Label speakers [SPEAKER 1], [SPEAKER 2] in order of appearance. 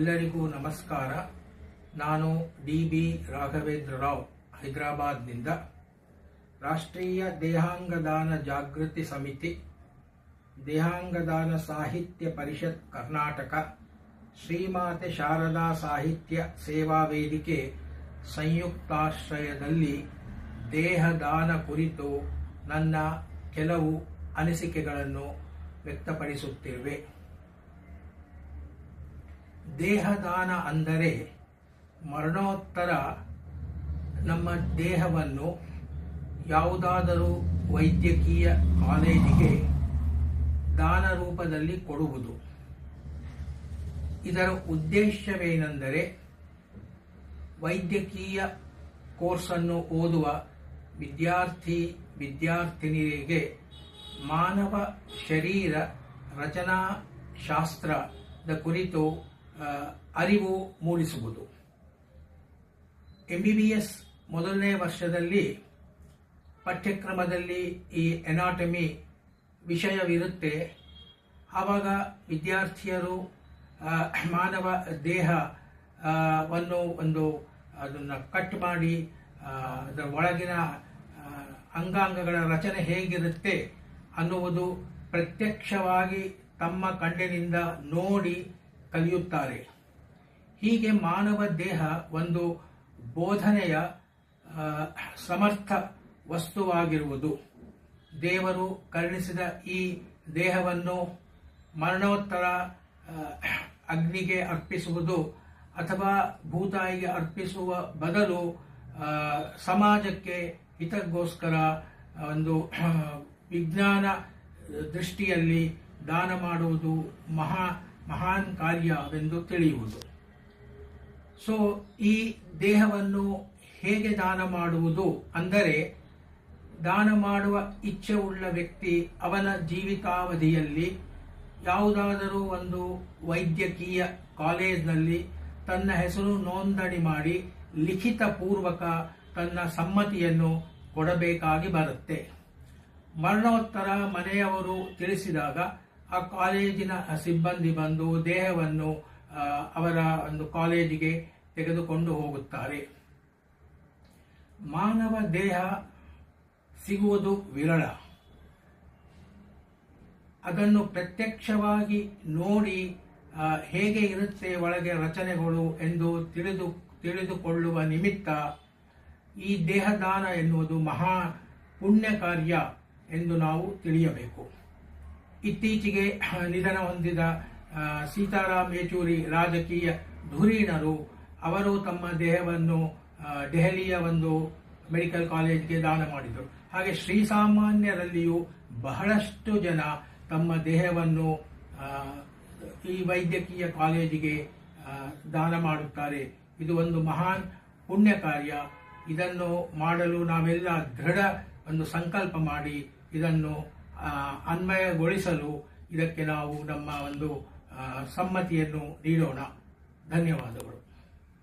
[SPEAKER 1] ಎಲ್ಲರಿಗೂ ನಮಸ್ಕಾರ. ನಾನು ಡಿ ಬಿ ರಾಘವೇಂದ್ರ ರಾವ್, ಹೈದರಾಬಾದ್ನಿಂದ. ರಾಷ್ಟ್ರೀಯ ದೇಹಾಂಗದಾನ ಜಾಗೃತಿ ಸಮಿತಿ, ದೇಹಾಂಗದಾನ ಸಾಹಿತ್ಯ ಪರಿಷತ್ ಕರ್ನಾಟಕ, ಶ್ರೀಮಾತೆ ಶಾರದಾ ಸಾಹಿತ್ಯ ಸೇವಾ ವೇದಿಕೆ ಸಂಯುಕ್ತಾಶ್ರಯದಲ್ಲಿ ದೇಹದಾನ ಕುರಿತು ನನ್ನ ಕೆಲವು ಅನಿಸಿಕೆಗಳನ್ನು ವ್ಯಕ್ತಪಡಿಸುತ್ತಿರುವೆ ದೇಹದಾನ ಅಂದರೆ ಮರಣೋತ್ತರ ನಮ್ಮ ದೇಹವನ್ನು ಯಾವುದಾದರೂ ವೈದ್ಯಕೀಯ ಕಾಲೇಜಿಗೆ ದಾನ ರೂಪದಲ್ಲಿ ಕೊಡುವುದು. ಇದರ ಉದ್ದೇಶವೇನೆಂದರೆ ವೈದ್ಯಕೀಯ ಕೋರ್ಸನ್ನು ಓದುವ ವಿದ್ಯಾರ್ಥಿ ವಿದ್ಯಾರ್ಥಿನಿಯರಿಗೆ ಮಾನವ ಶರೀರ ರಚನಾ ಶಾಸ್ತ್ರದ ಕುರಿತು ಅರಿವು ಮೂಡಿಸುವುದು. ಎಂಬಿಬಿಎಸ್ ಮೊದಲನೇ ವರ್ಷದಲ್ಲಿ ಪಠ್ಯಕ್ರಮದಲ್ಲಿ ಈ ಎನಾಟಮಿ ವಿಷಯವಿರುತ್ತೆ. ಆವಾಗ ವಿದ್ಯಾರ್ಥಿಯರು ಮಾನವ ದೇಹ ವನ್ನು ಒಂದು ಅದನ್ನು ಕಟ್ ಮಾಡಿ ಅದರ ಒಳಗಿನ ಅಂಗಾಂಗಗಳ ರಚನೆ ಹೇಗಿರುತ್ತೆ ಅನ್ನುವುದು ಪ್ರತ್ಯಕ್ಷವಾಗಿ ತಮ್ಮ ಕಣ್ಣಿನಿಂದ ನೋಡಿ ಕಲಿಯುತ್ತಾರೆ. ಹೀಗೆ ಮಾನವ ದೇಹ ಒಂದು ಬೋಧನೆಯ ಸಮರ್ಥ ವಸ್ತುವಾಗಿರುವುದು. ದೇವರು ಕರುಣಿಸಿದ ಈ ದೇಹವನ್ನು ಮರಣೋತ್ತರ ಅಗ್ನಿಗೆ ಅರ್ಪಿಸುವುದು ಅಥವಾ ಭೂತಾಯಿಗೆ ಅರ್ಪಿಸುವ ಬದಲು ಸಮಾಜಕ್ಕೆ ಹಿತಕ್ಕೋಸ್ಕರ ಒಂದು ವಿಜ್ಞಾನ ದೃಷ್ಟಿಯಲ್ಲಿ ದಾನ ಮಾಡುವುದು ಮಹಾ ಮಹಾನ್ ಕಾರ್ಯವೆಂದು ತಿಳಿಯುವುದು. ಸೊ ಈ ದೇಹವನ್ನು ಹೇಗೆ ದಾನ ಮಾಡುವುದು ಅಂದರೆ, ದಾನ ಮಾಡುವ ಇಚ್ಛೆ ಉಳ್ಳ ವ್ಯಕ್ತಿ ಅವನ ಜೀವಿತಾವಧಿಯಲ್ಲಿ ಯಾವುದಾದರೂ ಒಂದು ವೈದ್ಯಕೀಯ ಕಾಲೇಜ್ನಲ್ಲಿ ತನ್ನ ಹೆಸರು ನೋಂದಣಿ ಮಾಡಿ ಲಿಖಿತ ಪೂರ್ವಕ ತನ್ನ ಸಮ್ಮತಿಯನ್ನು ಕೊಡಬೇಕಾಗಿ ಬರುತ್ತೆ. ಮರಣೋತ್ತರ ಮನೆಯವರು ತಿಳಿಸಿದಾಗ ಆ ಕಾಲೇಜಿನ ಸಿಬ್ಬಂದಿ ಬಂದು ದೇಹವನ್ನು ಅವರ ಒಂದು ಕಾಲೇಜಿಗೆ ತೆಗೆದುಕೊಂಡು ಹೋಗುತ್ತಾರೆ. ಮಾನವ ದೇಹ ಸಿಗುವುದು ವಿರಳ. ಅದನ್ನು ಪ್ರತ್ಯಕ್ಷವಾಗಿ ನೋಡಿ ಹೇಗೆ ಇರುತ್ತೆ ಒಳಗೆ ರಚನೆಗಳು ಎಂದು ತಿಳಿದು, ತಿಳಿದುಕೊಳ್ಳುವ ನಿಮಿತ್ತ ಈ ದೇಹದಾನ ಎನ್ನುವುದು ಮಹಾ ಪುಣ್ಯ ಕಾರ್ಯ ಎಂದು ನಾವು ತಿಳಿಯಬೇಕು. ಇತ್ತೀಚೆಗೆ ನಿಧನ ಹೊಂದಿದ ಸೀತಾರಾಮ್ ಯೆಚೂರಿ ರಾಜಕೀಯ ಧುರೀಣರು, ಅವರು ತಮ್ಮ ದೇಹವನ್ನು ದೆಹಲಿಯ ಒಂದು ಮೆಡಿಕಲ್ ಕಾಲೇಜ್ಗೆ ದಾನ ಮಾಡಿದರು. ಹಾಗೆ ಶ್ರೀಸಾಮಾನ್ಯರಲ್ಲಿಯೂ ಬಹಳಷ್ಟು ಜನ ತಮ್ಮ ದೇಹವನ್ನು ಈ ವೈದ್ಯಕೀಯ ಕಾಲೇಜಿಗೆ ದಾನ ಮಾಡುತ್ತಾರೆ. ಇದು ಒಂದು ಮಹಾನ್ ಪುಣ್ಯ ಕಾರ್ಯ. ಇದನ್ನು ಮಾಡಲು ನಾವೆಲ್ಲ ದೃಢ ಒಂದು ಸಂಕಲ್ಪ ಮಾಡಿ ಇದನ್ನು ಅನ್ವಯಗೊಳಿಸಲು ಇದಕ್ಕೆ ನಾವು ನಮ್ಮ ಒಂದು ಸಮ್ಮತಿಯನ್ನು ನೀಡೋಣ. ಧನ್ಯವಾದಗಳು.